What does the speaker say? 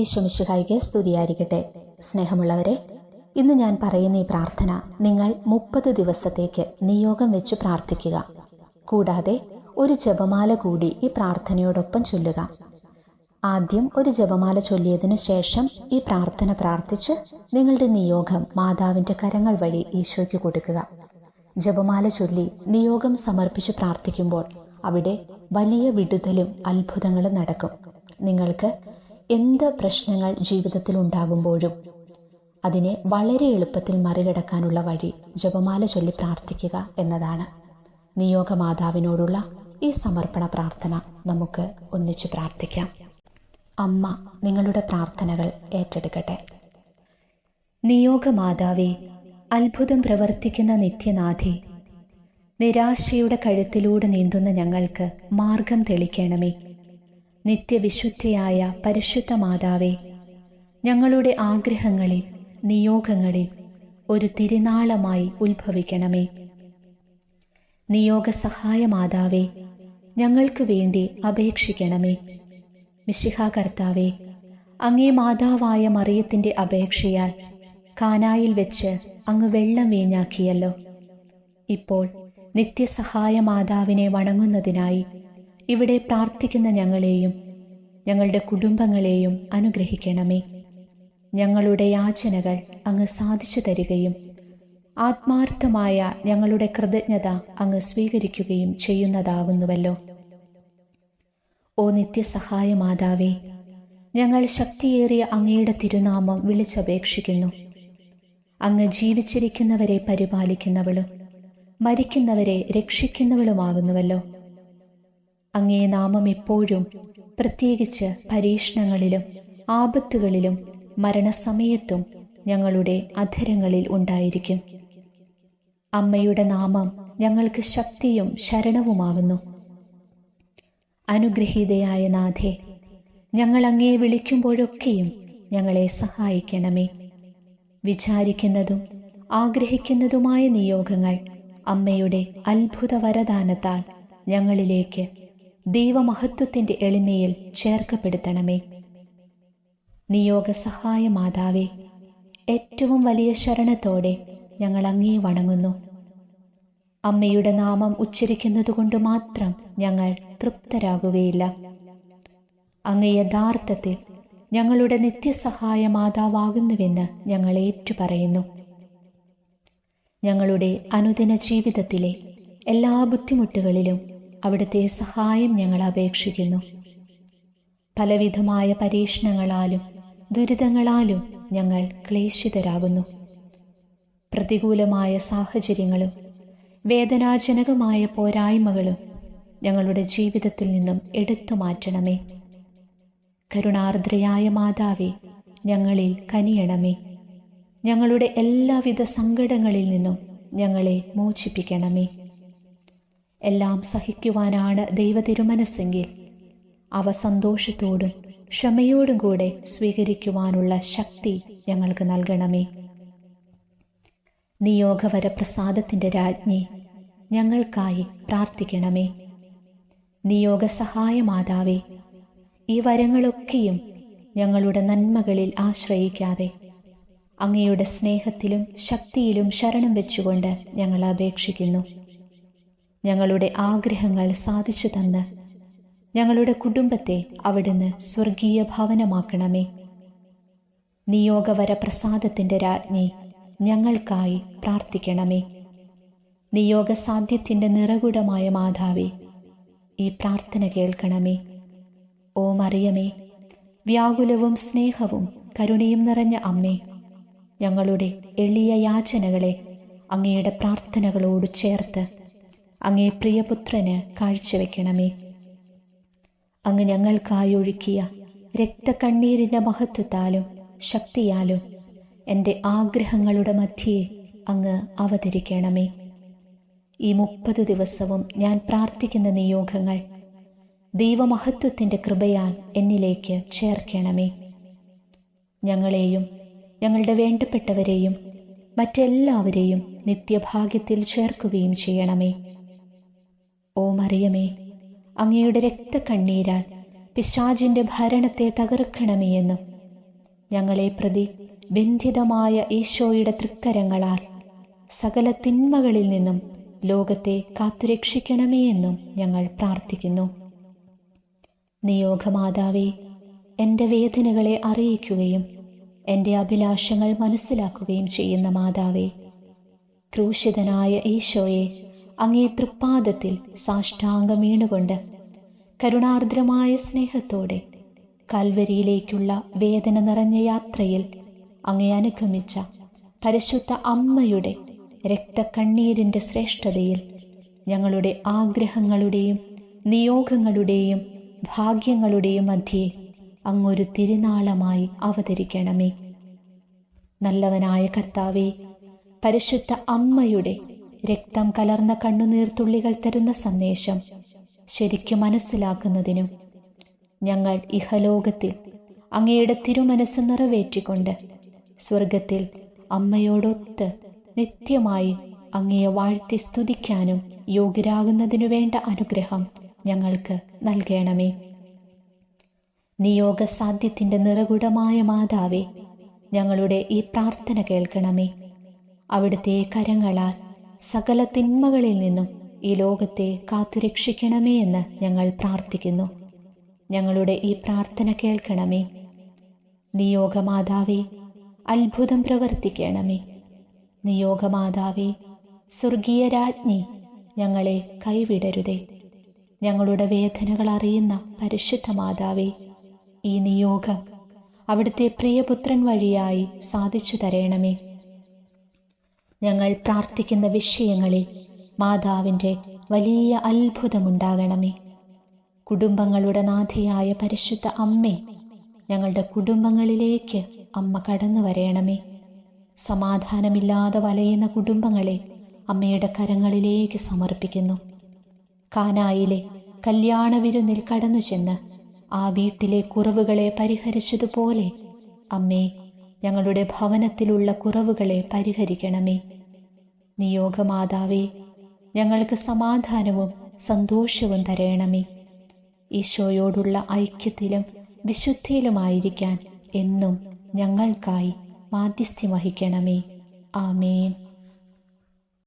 ഈശ്വമിശുഹായിക്ക് സ്തുതിയായിരിക്കട്ടെ. സ്നേഹമുള്ളവരെ ഇന്ന് ഞാൻ പറയുന്ന ഈ പ്രാർത്ഥന നിങ്ങൾ മുപ്പത് ദിവസത്തേക്ക് നിയോഗം വെച്ച് പ്രാർത്ഥിക്കുക. കൂടാതെ ഒരു ജപമാല കൂടി ഈ പ്രാർത്ഥനയോടൊപ്പം ചൊല്ലുക. ആദ്യം ഒരു ജപമാല ചൊല്ലിയതിനു ശേഷം ഈ പ്രാർത്ഥന പ്രാർത്ഥിച്ച് നിങ്ങളുടെ നിയോഗം മാതാവിന്റെ കരങ്ങൾ വഴി ഈശോയ്ക്ക് കൊടുക്കുക. ജപമാല ചൊല്ലി നിയോഗം സമർപ്പിച്ച് പ്രാർത്ഥിക്കുമ്പോൾ അവിടെ വലിയ വിടുതലും അത്ഭുതങ്ങളും നടക്കും. നിങ്ങൾക്ക് എന്ത് പ്രശ്നങ്ങൾ ജീവിതത്തിൽ ഉണ്ടാകുമ്പോഴും അതിനെ വളരെ എളുപ്പത്തിൽ മറികടക്കാനുള്ള വഴി ജപമാല ചൊല്ലി പ്രാർത്ഥിക്കുക എന്നതാണ്. നിയോഗമാതാവിനോടുള്ള ഈ സമർപ്പണ പ്രാർത്ഥന നമുക്ക് ഒന്നിച്ചു പ്രാർത്ഥിക്കാം. അമ്മ നിങ്ങളുടെ പ്രാർത്ഥനകൾ ഏറ്റെടുക്കട്ടെ. നിയോഗമാതാവേ അത്ഭുതം പ്രവർത്തിക്കുന്ന നിത്യനാഥി നിരാശയുടെ കഴുത്തിലൂടെ നീന്തുന്ന ഞങ്ങൾക്ക് മാർഗം തെളിക്കണമേ. നിത്യവിശുദ്ധിയായ പരിശുദ്ധ മാതാവേ ഞങ്ങളുടെ ആഗ്രഹങ്ങളിൽ നിയോഗങ്ങളിൽ ഒരു തിരുനാളമായി ഉത്ഭവിക്കണമേ. നിയോഗ സഹായ മാതാവേ ഞങ്ങൾക്ക് വേണ്ടി അപേക്ഷിക്കണമേ. മിശിഹ കർത്താവേ അങ്ങേ മാതാവായ മറിയത്തിന്റെ അപേക്ഷയാൽ കാനായിൽ വെച്ച് അങ്ങ് വെള്ളം വീഞ്ഞാക്കിയല്ലോ. ഇപ്പോൾ നിത്യസഹായ മാതാവിനെ വണങ്ങുന്നതിനായി ഇവിടെ പ്രാർത്ഥിക്കുന്ന ഞങ്ങളെയും ഞങ്ങളുടെ കുടുംബങ്ങളെയും അനുഗ്രഹിക്കണമേ. ഞങ്ങളുടെ യാചനകൾ അങ്ങ് സാധിച്ചു തരികയും ആത്മാർത്ഥമായ ഞങ്ങളുടെ കൃതജ്ഞത അങ്ങ് സ്വീകരിക്കുകയും ചെയ്യുന്നതാകുന്നുവല്ലോ. ഓ നിത്യസഹായ മാതാവേ ഞങ്ങൾ ശക്തിയേറിയ അങ്ങയുടെ തിരുനാമം വിളിച്ചപേക്ഷിക്കുന്നു. അങ്ങ് ജീവിച്ചിരിക്കുന്നവരെ പരിപാലിക്കുന്നവളും മരിക്കുന്നവരെ രക്ഷിക്കുന്നവളുമാകുന്നുവല്ലോ. അങ്ങേ നാമം എപ്പോഴും പ്രത്യേകിച്ച് പരീക്ഷണങ്ങളിലും ആപത്തുകളിലും മരണസമയത്തും ഞങ്ങളുടെ അധരങ്ങളിൽ ഉണ്ടായിരിക്കും. അമ്മയുടെ നാമം ഞങ്ങൾക്ക് ശക്തിയും ശരണവുമാകുന്നു. അനുഗ്രഹീതയായ നാഥേ ഞങ്ങൾ അങ്ങേ വിളിക്കുമ്പോഴൊക്കെയും ഞങ്ങളെ സഹായിക്കണമേ. വിചാരിക്കുന്നതും ആഗ്രഹിക്കുന്നതുമായ നിയോഗങ്ങൾ അമ്മയുടെ അത്ഭുത വരദാനത്താൽ ഞങ്ങളിലേക്ക് ദൈവമഹത്വത്തിന്റെ എളിമയിൽ ചേർക്കപ്പെടുത്തണമേ. നിയോഗ സഹായ മാതാവേ ഏറ്റവും വലിയ ശരണത്തോടെ ഞങ്ങൾ അങ്ങേ വണങ്ങുന്നു. അമ്മയുടെ നാമം ഉച്ചരിക്കുന്നതുകൊണ്ട് മാത്രം ഞങ്ങൾ തൃപ്തരാകുകയില്ല. അങ്ങ് യഥാർത്ഥത്തിൽ ഞങ്ങളുടെ നിത്യസഹായ മാതാവാകുന്നുവെന്ന് ഞങ്ങൾ ഏറ്റുപറയുന്നു. ഞങ്ങളുടെ അനുദിന ജീവിതത്തിലെ എല്ലാ ബുദ്ധിമുട്ടുകളിലും അവിടുത്തെ സഹായം ഞങ്ങൾ അപേക്ഷിക്കുന്നു. പലവിധമായ പരീക്ഷണങ്ങളാലും ദുരിതങ്ങളാലും ഞങ്ങൾ ക്ലേശിതരാകുന്നു. പ്രതികൂലമായ സാഹചര്യങ്ങളും വേദനാജനകമായ പോരായ്മകളും ഞങ്ങളുടെ ജീവിതത്തിൽ നിന്നും എടുത്തു മാറ്റണമേ. കരുണാർദ്രയായ മാതാവേ ഞങ്ങളിൽ കനിയണമേ. ഞങ്ങളുടെ എല്ലാവിധ സങ്കടങ്ങളിൽ നിന്നും ഞങ്ങളെ മോചിപ്പിക്കണമേ. എല്ലാം സഹിക്കുവാനാണ് ദൈവ തിരുമനസ്സെങ്കിൽ അവ സന്തോഷത്തോടും ക്ഷമയോടും കൂടെ സ്വീകരിക്കുവാനുള്ള ശക്തി ഞങ്ങൾക്ക് നൽകണമേ. നിയോഗവരപ്രസാദത്തിന്റെ രാജ്ഞി ഞങ്ങൾക്കായി പ്രാർത്ഥിക്കണമേ. നിയോഗ സഹായ മാതാവേ ഈ വരങ്ങളൊക്കെയും ഞങ്ങളുടെ നന്മകളിൽ ആശ്രയിക്കാതെ അങ്ങയുടെ സ്നേഹത്തിലും ശക്തിയിലും ശരണം വെച്ചുകൊണ്ട് ഞങ്ങൾ അപേക്ഷിക്കുന്നു. ഞങ്ങളുടെ ആഗ്രഹങ്ങൾ സാധിച്ചു തന്ന്. ഞങ്ങളുടെ കുടുംബത്തെ അവിടുന്ന് സ്വർഗീയ ഭവനമാക്കണമേ. നിയോഗവര പ്രസാദത്തിന്റെ രാജ്ഞി ഞങ്ങൾക്കായി പ്രാർത്ഥിക്കണമേ. നിയോഗസാധ്യത്തിന്റെ നിറകുടമായ മാതാവേ ഈ പ്രാർത്ഥന കേൾക്കണമേ. ഓ മറിയമേ വ്യാകുലവും സ്നേഹവും കരുണയും നിറഞ്ഞ അമ്മേ ഞങ്ങളുടെ എളിയ യാചനകളെ അങ്ങയുടെ പ്രാർത്ഥനകളോട് ചേർത്ത് അങ്ങേ പ്രിയപുത്രന് കാഴ്ചവെക്കണമേ. അങ്ങ് ഞങ്ങൾക്കായി ഒഴുക്കിയ രക്തക്കണ്ണീരിന്റെ മഹത്വത്താലും ശക്തിയാലും എന്റെ ആഗ്രഹങ്ങളുടെ മധ്യേ അങ്ങ് അവതരിക്കണമേ. ഈ മുപ്പത് ദിവസവും ഞാൻ പ്രാർത്ഥിക്കുന്ന നിയോഗങ്ങൾ ദൈവമഹത്വത്തിന്റെ കൃപയാൽ എന്നിലേക്ക് ചേർക്കണമേ. ഞങ്ങളെയും ഞങ്ങളുടെ വേണ്ടപ്പെട്ടവരെയും മറ്റെല്ലാവരെയും നിത്യഭാഗ്യത്തിൽ ചേർക്കുകയും ചെയ്യണമേ. ഓ മറിയമേ അങ്ങയുടെ രക്തക്കണ്ണീരാൽ പിശാജിന്റെ ഭരണത്തെ തകർക്കണമേ എന്നും ഞങ്ങളെ പ്രതി ബന്ധിതമായ ഈശോയുടെ തൃക്കരങ്ങളാൽ സകല തിന്മകളിൽ നിന്നും ലോകത്തെ കാത്തുരക്ഷിക്കണമേ എന്നും ഞങ്ങൾ പ്രാർത്ഥിക്കുന്നു. നിയോഗമാതാവേ എന്റെ വേദനകളെ അറിയിക്കുകയും എന്റെ അഭിലാഷങ്ങൾ മനസ്സിലാക്കുകയും ചെയ്യുന്ന മാതാവേ ക്രൂശിതനായ ഈശോയെ അങ്ങേ തൃപ്പാദത്തിൽ സാഷ്ടാംഗം വീണുകൊണ്ട് കരുണാർദ്രമായ സ്നേഹത്തോടെ കൽവരിയിലേക്കുള്ള വേദന നിറഞ്ഞ യാത്രയിൽ അങ്ങേ അനുഗമിച്ച പരിശുദ്ധ അമ്മയുടെ രക്തക്കണ്ണീരിന്റെ ശ്രേഷ്ഠതയിൽ ഞങ്ങളുടെ ആഗ്രഹങ്ങളുടെയും നിയോഗങ്ങളുടെയും ഭാഗ്യങ്ങളുടെയും മധ്യേ അങ്ങൊരു തിരുനാളമായി അവതരിക്കണമേ. നല്ലവനായ കർത്താവേ പരിശുദ്ധ അമ്മയുടെ രക്തം കലർന്ന കണ്ണുനീർത്തുള്ളികൾ തരുന്ന സന്ദേശം ശരിക്കും മനസ്സിലാക്കുന്നതിനും ഞങ്ങൾ ഇഹലോകത്തിൽ അങ്ങയുടെ തിരുമനസ് നിറവേറ്റിക്കൊണ്ട് സ്വർഗത്തിൽ അമ്മയോടൊത്ത് നിത്യമായി അങ്ങയെ വാഴ്ത്തി സ്തുതിക്കാനും യോഗ്യരാകുന്നതിനു വേണ്ട അനുഗ്രഹം ഞങ്ങൾക്ക് നൽകണമേ. നിയോഗ സാധ്യത്തിന്റെ നിറകുടമായ മാതാവേ ഞങ്ങളുടെ ഈ പ്രാർത്ഥന കേൾക്കണമേ. അവിടുത്തെ കരങ്ങളാൽ സകല തിന്മകളിൽ നിന്നും ഈ ലോകത്തെ കാത്തുരക്ഷിക്കണമേ എന്ന് ഞങ്ങൾ പ്രാർത്ഥിക്കുന്നു. ഞങ്ങളുടെ ഈ പ്രാർത്ഥന കേൾക്കണമേ. നിയോഗമാതാവേ അത്ഭുതം പ്രവർത്തിക്കണമേ. നിയോഗമാതാവേ സ്വർഗീയ രാജ്ഞി ഞങ്ങളെ കൈവിടരുതേ. ഞങ്ങളുടെ വേദനകൾ അറിയുന്ന പരിശുദ്ധ മാതാവേ ഈ നിയോഗം അവിടുത്തെ പ്രിയപുത്രൻ വഴിയായി സാധിച്ചു തരയണമേ ഞങ്ങൾ പ്രാർത്ഥിക്കുന്ന വിഷയങ്ങളിൽ മാതാവിന്റെ വലിയ അത്ഭുതമുണ്ടാകണമേ. കുടുംബങ്ങളുടെ നാഥിയായ പരിശുദ്ധ അമ്മേ ഞങ്ങളുടെ കുടുംബങ്ങളിലേക്ക് അമ്മ കടന്നു വരയണമേ സമാധാനമില്ലാതെ വലയുന്ന കുടുംബങ്ങളെ അമ്മയുടെ കരങ്ങളിലേക്ക് സമർപ്പിക്കുന്നു. കാനായിലെ കല്യാണ വിരുന്നിൽ കടന്നു ചെന്ന് ആ വീട്ടിലെ കുറവുകളെ പരിഹരിച്ചതുപോലെ അമ്മേ ഞങ്ങളുടെ ഭവനത്തിലുള്ള കുറവുകളെ പരിഹരിക്കണമേ. നിയോഗമാതാവേ ഞങ്ങൾക്ക് സമാധാനവും സന്തോഷവും തരയണമേ ഈശോയോടുള്ള ഐക്യത്തിലും വിശുദ്ധിയിലുമായിരിക്കാൻ എന്നും ഞങ്ങൾക്കായി മാധ്യസ്ഥ്യം വഹിക്കണമേ. ആമേൻ.